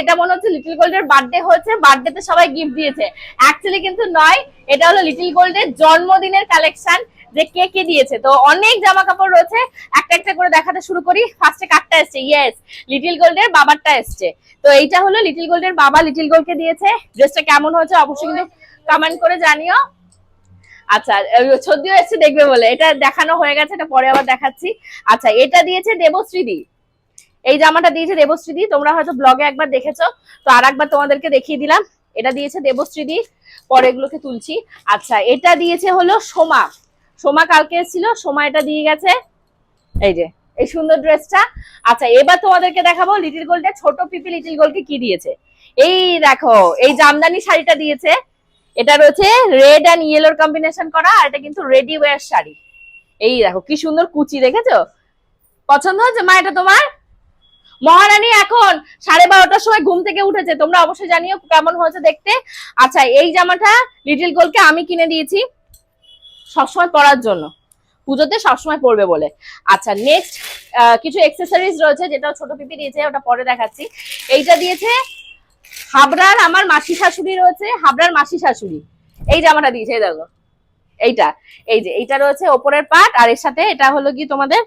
এটা মনে হচ্ছে লিটল গোল্ডের বার্থডে হয়েছে বার্থডেতে সবাই গিফট দিয়েছে। অ্যাকচুয়ালি কিন্তু নয়, এটা হলো লিটল গোল্ডের জন্মদিনের কালেকশন যে কে কে দিয়েছে। তো অনেক জামা কাপড় রয়েছে, একটা একটা করে দেখাতে শুরু করি। ফার্স্টে কাটটা এসছে ইয়েস লিটল গোল্ডের বাবারটা এসছে। তো এইটা হলো লিটল গোল্ডের বাবা লিটল গোল্ডকে দিয়েছে। ড্রেসটা কেমন হয়েছে অবশ্যই কিন্তু কমেন্ট করে জানিও। আচ্ছা সদ্য এসছে দেখবে বলে। এটা দেখানো হয়ে গেছে, এটা পরে আবার দেখাচ্ছি। আচ্ছা এটা দিয়েছে দেবশ্রীদি এই জামাটা দিয়েছে দেবশ্রীদি, তোমরা হয়তো ব্লগে একবার দেখেছ, তো আর একবার তোমাদেরকে দেখিয়ে দিলাম। এটা দিয়েছে দেবশ্রীদি, পরে এগুলোকে তুলছি। আচ্ছা এটা দিয়েছে হলো সোমা। সোমা কালকে এসেছিল, সোমা এটা দিয়ে গেছে। এই যে, এই সুন্দর ড্রেসটা আচ্ছা এবার তোমাদেরকে দেখাবো লিটিল গোল্ডের ছোট পিপি লিটিল গোল্ডকে কি দিয়েছে। এই দেখো, এই জামদানি শাড়িটা দিয়েছে। এটা রয়েছে রেড অ্যান্ড ইয়েলোর কম্বিনেশন করা, আর এটা কিন্তু রেডি ওয়্যার শাড়ি। এই দেখো, কি সুন্দর কুচি, দেখেছ? পছন্দ হচ্ছে মা, এটা তোমার? মহারানী, এখন সাড়ে বারোটার সময় ঘুম থেকে উঠেছে। তোমরা অবশ্যই জানিও কেমন হয়েছে দেখতে। আচ্ছা এই জামাটা লিটিল গোলকে আমি কিনে দিয়েছি সবসময় পরার জন্য। পুজোতে সবসময় পরবে বলে। আচ্ছা নেক্সট কিছু এক্সেসরিজ রয়েছে যেটা ছোট পিপি দিয়েছে, ওটা পরে দেখাচ্ছি। এইটা দিয়েছে হাবড়ার আমার মাসি শাশুড়ি রয়েছে, হাবড়ার মাসি শাশুড়ি। এই জামাটা দিয়েছে দেখো। এইটা, এই যে, এইটা রয়েছে ওপরের পার্ট আর এর সাথে এটা হলো কি তোমাদের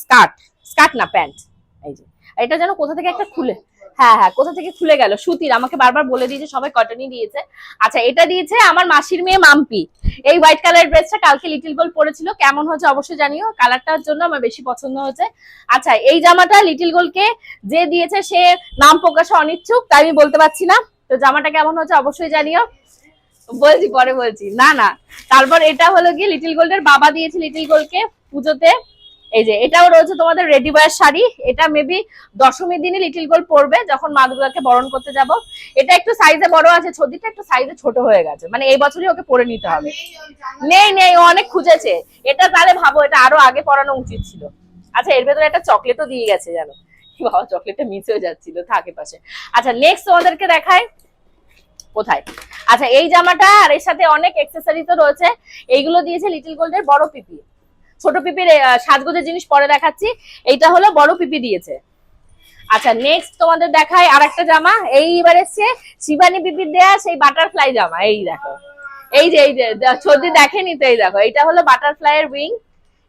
স্কার্ট স্কার্ট না প্যান্ট এই যে এটা যেন কোথা থেকে একটা খুলে হ্যাঁ হ্যাঁ কোথা থেকে খুলে গেল? সুতির, আমাকে বারবার বলে দিয়েছে, সবাই কটনই দিয়েছে আচ্ছা এটা দিয়েছে আমার মাসির মেয়ে মাম্পি। এই হোয়াইট কালার ড্রেসটা কালকে লিটিল গোল পরেছিল। কেমন হয়েছে অবশ্যই জানিও কালারটার জন্য আমার বেশি পছন্দ হয়েছে। আচ্ছা এই জামাটা লিটিল গোলকে যে দিয়েছে, সে নাম প্রকাশে অনিচ্ছুক, তাই আমি বলতে পারছি না। তো জামাটা কেমন হয়েছে অবশ্যই জানিও। বলছি, পরে বলছি। না না, তারপর এটা হলো গিয়ে লিটিল গোল্ডের বাবা দিয়েছে লিটিল গোল্ডকে পুজোতে। এই যে, এটাও রয়েছে তোমাদের রেডি বয়ের শাড়ি। এটা মেবি দশমীর দিনে লিটিল গোল্ড পরবে যখন মা দুর্গাকে বরণ করতে যাব। এটা একটু সাইজে বড় আছে ছদিটা একটু সাইজে ছোট হয়ে গেছে। মানে এই বছরই ওকে পরে নিতে হবে। নেই নেই, ও অনেক খুঁজেছে। এটা তাহলে ভাবো, এটা আরও আগে পরানো উচিত ছিল। আচ্ছা এর ভেতরে একটা চকলেটও দিয়ে গেছে জানো। বাবা চকলেটটা মিস হয়ে যাচ্ছিল, থাকে পাশে আচ্ছা নেক্সট তোমাদেরকে দেখায় কোথায়? আচ্ছা এই জামাটা আর এর সাথে অনেক এক্সেসরি তো রয়েছে। এইগুলো দিয়েছে লিটল গোল্ডের বড় পিপি। ছোট পিপির সাজগোজের জিনিস পরে দেখাচ্ছি। এইটা হলো বড় পিপি দিয়েছে। আচ্ছা নেক্সট তোমাদের দেখায় আর একটা জামা। এইবার এসছে শিবানী পিপির দেয়া সেই বাটারফ্লাই জামা। এই দেখো। এই যে এই যে সর্দি দেখেনি তো, এই দেখো। এইটা হলো বাটারফ্লাই এর উইং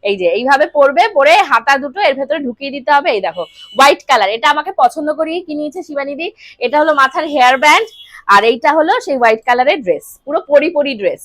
এই যে, এইভাবে পরবে, পরে হাতা দুটো এর ভেতরে ঢুকিয়ে দিতে হবে। এই দেখো হোয়াইট কালার এটা আমাকে পছন্দ করিয়ে কিনিয়েছে শিবানীদি এটা হলো মাথার হেয়ার ব্যান্ড আর এইটা হলো সেই হোয়াইট কালারের ড্রেস পুরো পরি পরি ড্রেস